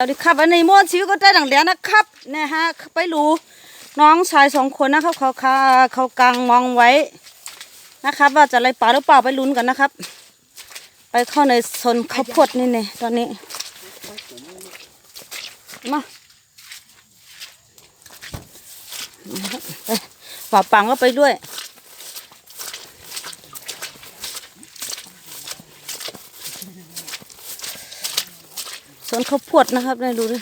สวัสดีครับวันนี้ม้วนชีวิตก็ได้ดังเดียวนะครับเนี่ยฮะไปรู้น้องชายสองคนนะครับเขาเขาเขากางมองไว้นะครับ ว่าจะอะไรป่าหรือเปล่าไปลุ้นกันนะครับ ไปเข้าในโซนข้าวโพดนี่เนี่ยตอนนี้มาไปป่าปังก็ไปด้วย สวนข้าวโพดนะครับได้ดูดิ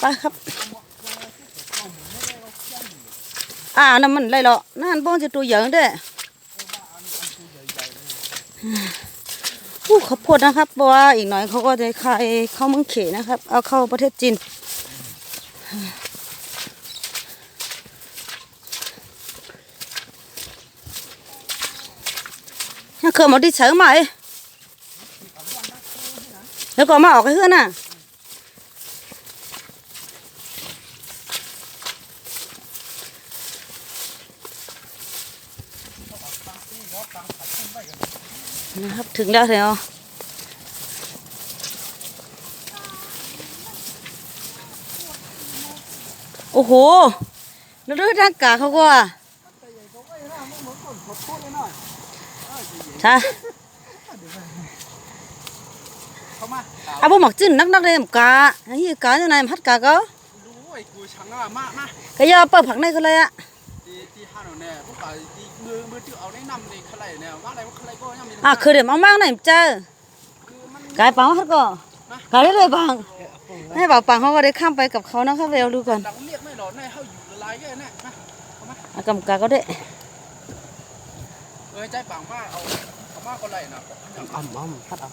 ไปครับ อ่านั่นมันไรหรอนั่นบ้องจะตัวใหญ่เด้ออู้ข้าวโพดนะครับเพราะว่าอีกหน่อยเขาก็จะขายข้าเมังเขนะครับ เอาเข้าประเทศจีน คือมาดิเฉยมาเอ้แล้วก็มาออกให้เพื่อนน่ะนะครับถึงแล้วเหรอโอ้โหแล้วเรื่องร่างกายเขาก็ วกเราที่มือมือที่เอาได้นำในขลายเนี่ยว่าอะไรว่าขลายก็ยังมี À khởi điểm mang mang này một chơi. Cái bằng hết có. Cái đấy rồi bằng. Này bảo bằng không có để khăm ไปกับเขานะครับเร็วดูก่อนดังเรียกไม่หรอเนี่ยเขาอยู่ละลายแค่เนี่ยนะเอามาอะ cầm cá có đấy. เอ้ยใจปังมากเอาเอามากก็ไรนะอ่ำอ่ำพัดเอา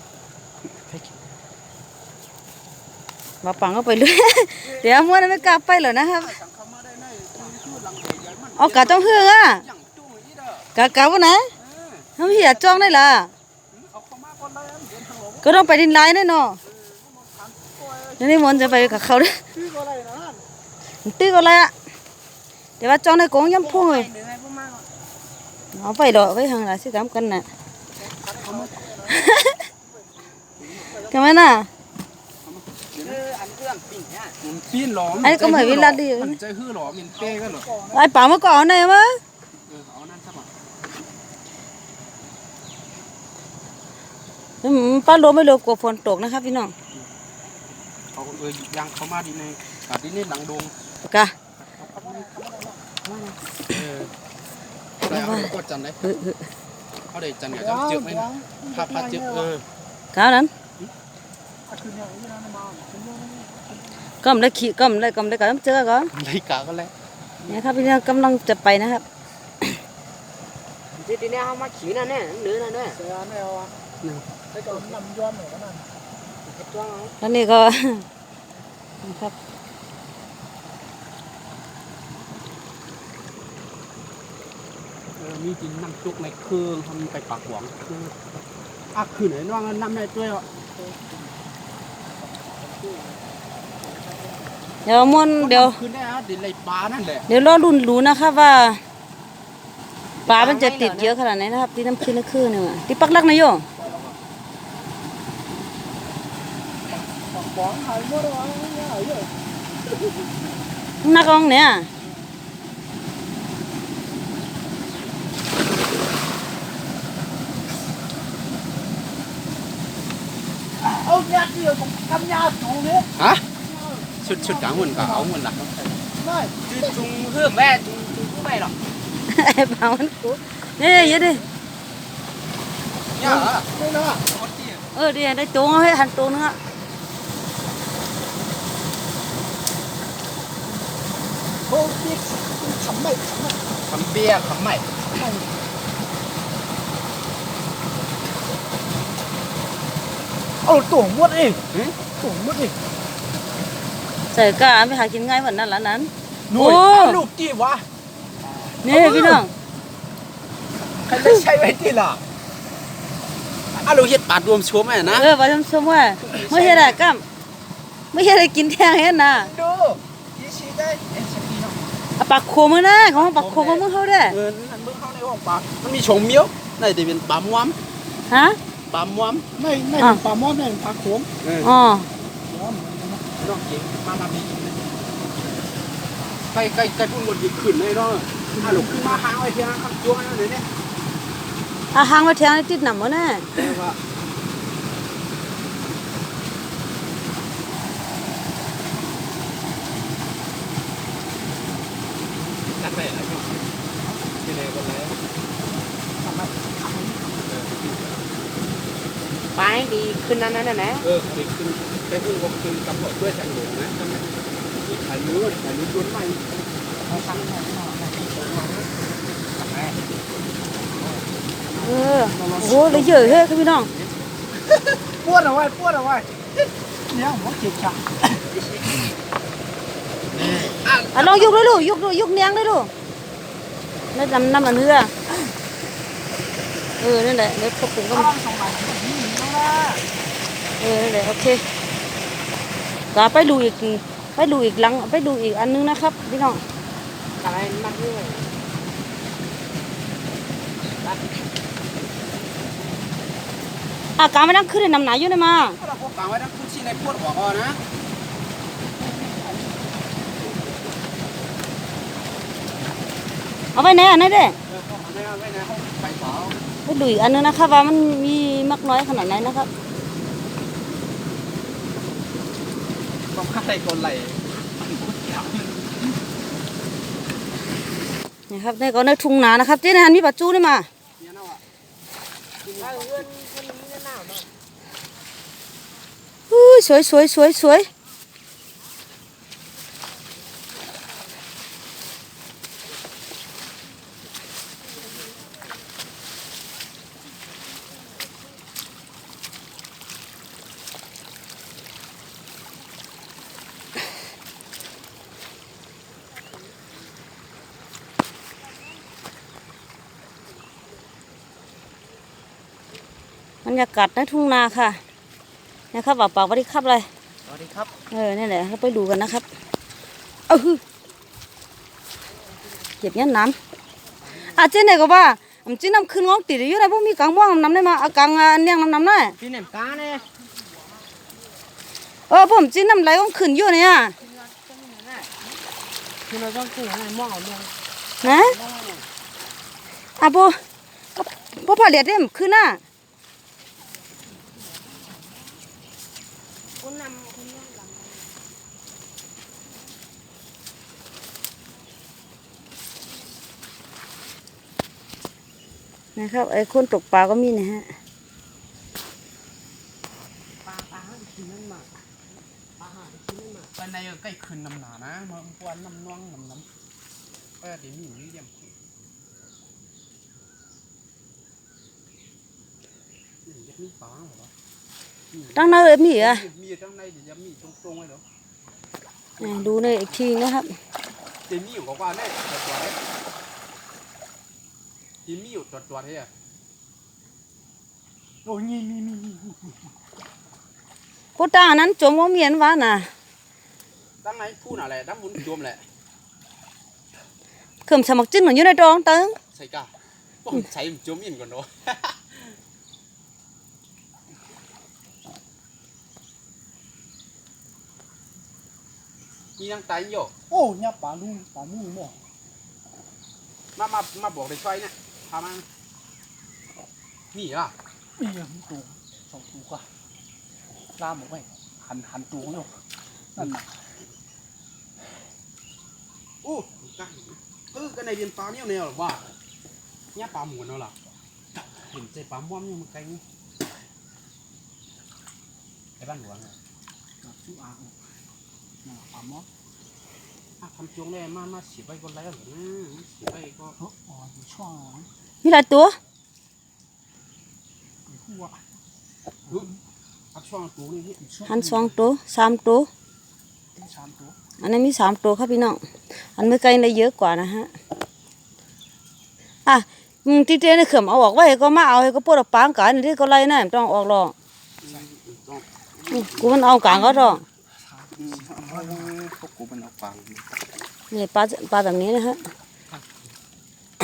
Bảo bằng có ไปเรื่อยเดี๋ยวม้วนไม่กล้าไปเลยนะครับเอากาต้องเฮืออะกากาวันไหนเขาเหียจ้องได้ล่ะก็ต้องไปดินไลน์แน่นอนนี่นี่มนจะไปกับเขาด้วยชื่อก็ไรนะตื้อก็แล้วอะเดี๋ยวว่าจ้องในกงย้ำพุ่งเลย เหนื่อยพวกมากเอาไปดอกไว้ห่างหลายสิกรรมกันน่ะทำไมน่ะคืออันเครื่องปิ้งเนี่ยมันปิ้นหลอมไอ้ก็เหมือนวิลาดีมันใจฮือหลอมมันเป้กันหรอไอ้ป่าเมื่อก่อนไหนวะเออเอานั่นซะมาอืมป้ารู้ไม่รู้กลัวฝนตกนะครับพี่น้องเขาเออยังเขามาดีในอ่าดีนี่หลังดงกะเออ ได้เอากดจันเลยเขาได้จันกับจ้าเจ็บไหมพาพาเจ็บเออกะนั้นก็มได้ขี่ก็มได้ก็มได้ก็ต้องเจอก่อนได้กาก็แล้วนี่ครับพี่น้องกำลังจะไปนะครับทีทีนี้เขามาขี่นั่นเนี่ยเนื้อนั่นเนี่ยเสียไม่เอาอะได้ก็นำย้อนหน่อยก็นั่นแล้วนี่ก็นะครับ เออ มีกินน้ำจุกในเครื่องทำไปปากหวงคืออะคือไหนน้องน้ำในตัวอะเดี๋ยวมวนเดี๋ยวคือได้ฮะดินไหลปลานั่นแหละเดี๋ยวรอรุ่นรู้นะครับว่าปลามันจะติดเยอะขนาดไหนนะครับที่น้ำขึ้นน้ำขึ้นเนี่ยที่ปักลักนะโยปองหายหมดแล้วหายเลยนักร้องเนี่ย เอาเนี่ยเดียวกำยาสูงเนี่ยฮะชุดชุดกลางหุ่นกับเอาหุ่นละจุงเฮือกแม่จุงจุงผู้ไม่หรอก ไอ้ปลามันกู เนี่ยเยอะดิเนี่ยไม่นะเออเดี๋ยวได้ตัวให้หันตัวนึงอะโอ้ยขำไม่ขำเบี้ยขำไม่เอาตัวมดเองตัวมดเองใส่กาไม่หากินง่ายเหมือนนั้นละนั้นหนุ่ยโอ้ลูกกี่วะนี่พี่น้องใครจะใช้ไว้ที่ล่ะอะเราเฮ็ดปาดรวมชัวแม่นะเออไปชมชมว่าไม่ใช่ได้กัมไม่ใช่ได้กินแทงเห็นนะดูยี่ชีได้เอ็นสกีเนาะเอาปากโคมึงนะของปากโคมึงเขาได้เออนั่นเบิ่งเข้าในวปลามันมีชงเมี้ยวน่าจะเป็นปลาม้วมฮะ ปลาม้วมไม่ไม่อะปลาหม้อไม่ปลาโขงเอออ๋อย้อมน้องเก่งมามามีใกล้ใกล้ใกล้พุ่งบนยิงขึ้นเลยเนาะอะหลงขึ้นมาหางไว้เพียงข้างจ้วงนั่นเลยเนี่ยอาหางมาแทงติดหนำวะแน่เออว่านักเตะอะไรเนาะที่ไหนกันแล้ว ไปดีขึ้นนั้นนั่นนะเออไปขึ้นไปขึ้นก็ขึ้นกับรถด้วยทางหลวงนะถ่ายรูปถ่ายรูปย้อนไปเออโอ้โหเลยเยอะเฮ้ยครับพี่น้องปวดเอาไว้ปวดเอาไว้เนี่ยหัวเจ็บฉะอะลองยุกเลยลูกยุกยุกเนียงเลยลูกน้ำน้ำมันเหือเออนั่นแหละเดี๋ยวพวกผมก็ ต้องสองใบนี่แล้วนะเออนั่นแหละโอเคก็ไปดูอีกไปดูอีกหลังไปดูอีกอันนึงนะครับพี่น้องอะไรมากด้วยอะการไม่ต้องขึ้นในน้ำหนาอยู่นะมาถ้าเราพกกลางไว้ทั้งคุณชี้ในพวดหัวก่อนนะเอาไว้ไหนอันนั้นเด้เออเข้ามาได้ไว้นะห้องไปเปล่า ไปดูอีกอันนึงนะครับว่ามันมีมากน้อยขนาดไหนนะครับต้องฆ่าใส่คนไหลนี่ครับนี่ก็ในทุ่งนานะครับเจ๊ในหันมีปัจจุนี่มาเนี่ยนะวะอู้ยสวยสวยสวยสวย บรรยากาศในทุ่งนาค่ะนะครับบอกปากว่าที่ครับเลยสวัสดีครับเออนี่นแหละเราไปดูกันนะครับเออเก็บยันน้ำอาเจ๊ไหนก็ว่าอำจีน้ำขึ้นงอกติดอยู่ไหนพวกมีกางม่วงน้ำได้มาอากางอะเนียงน้ำน้ำได้พี่เหน็มกาเนี่ยเออผมจีน้ำไหลก็ขึ้นอยู่เนี่ยคือเราต้องขึ้นอะไรมองเอาลงนะอะปูก็พวกผ่าเหลียดเนี่ยขึ้นน่ะ คุณนำคุณนำหลัง นะครับ ไอ้คนตกปลาก็มีนะฮะปลาปลาห้ากินนั่นมาปลาห้ากินนั่นมาไปในใกล้ขึ้นน้ำหนานะมาปวนน้ำน่องน้ำน้ำเออเดี๋ยวมีอยู่นี่เยี่ยมนี่จะมีปลาเหรอตั้งหน้าเลยมีเหรอะมีอยู่ข้างในเดี๋ยวจะมีตรงๆไว้เหรอดูในอีกทีนะครับเจมี่อยู่กับว่าเนี่ยตัวตัวเนี่ ยเจมี่อยู่ตัวตัวเนี่ยโอ้ยมีมีมีมีกูตาอันนั้นจมว่าเมียนว่าน่ะด้านในพูดอะไรด้านบนจมแหละเขิมสมักจิ้นเหมือนอยู่ในดองเติงใช่กะผมใช้จมอินก่อนเนาะ มีนางไตอยู่โอ้เนี่ยปลาลูปลาลูหม้อมามามาบอกเลยช่วยเนี่ย พามานี่อะมีอย่างตัวสองตัวก็ล่ามออกไปหันหันตัวอยู่นั่นน่ะอู้กันเออกันในเรียนปลาเนี่ยเนี่ยหรอว่าเนี่ยปลาหมุนเอาล่ะเห็นใจปลาม่วมอยู่มันไกลนี่ไอ้บ้านหลวงอะกับชูอ่างน่ะปลาหม้ออะทำจวงเลยมามาสีใบก็แล้วเหรอนะสีใบก็เฮ้ยอ๋ออยู่ช่อง มีหลายตัวอยู่หัวอักช่องตูนี่พี่อยู่ช่องหันสองตัวสามตัวมีสามตัวอันนี้นมีสามตัวครับพี่น้อง อันมือไกลได้เยอะกว่านะฮะ อะมึงที่เต้นเขื่อมเอาออกไว้ก็มาเอาให้ก็ปวดออกปางกันที่ก็ไล่น่ะไม่ต้องออกหรอกต้องอืมกูมันเอากลางก็ต้องพวกกูมันเอาฟังนี่ปลาปลาแบบนี้นะฮะ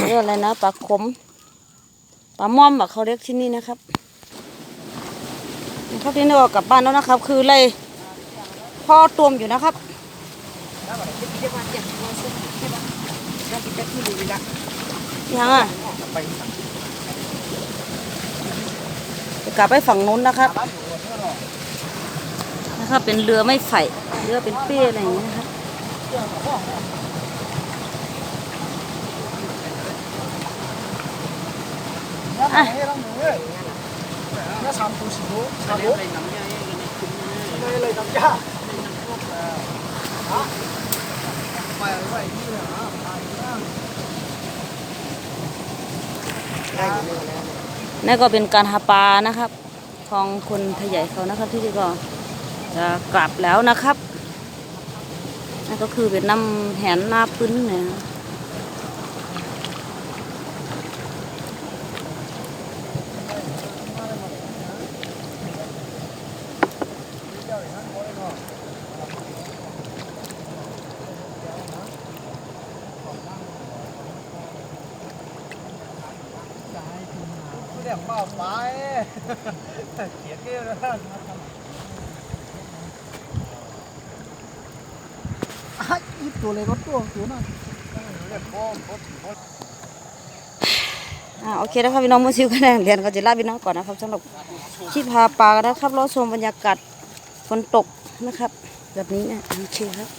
เรียกอะไรนะปลาขม ปลาม่อมแบบเขาเรียกที่นี่นะครับนะครับที่นี่ออกกลับบ้านแล้วนะครับ คือเลยพ่อตวมอยู่นะครับยังอะจะกลับไปฝั่งนู้นนะครับร้านอยู่เพื่อนหรอนะครับ เป็นเรือไม่ไฟเรือเป็นเปี้ยอะไรอย่างเงี้ยนะครับ แล้วไห นต้องหนูเลยแล้วทำตูสิโร่ทำโอ้เลยน้ำยาเลยเลยน้ำยาไปไปที่เลยฮะไปนะได้เลยนั่นก็เป็นการหาปลานะครับ ของคนไทยใหญ่เขานะครับที่นี่ก็จะกลับแล้วนะครับนั่นก็คือเป็นน้ำแหนหน้าพื้นเนี่ยนะ เรียกเป้าไป เขียนเกี่ยวนะอะอีตัวเลยรถตัวตัวน่ะโอเคนะครับพี่น้องมือซิวคะแนนเรียนก็จะลาพี่น้องก่อนนะครับสำหรับคลิปพาปลานะครับรอชมบรรยากาศฝนตกนะครับ แบบนี้นะโอเคครับ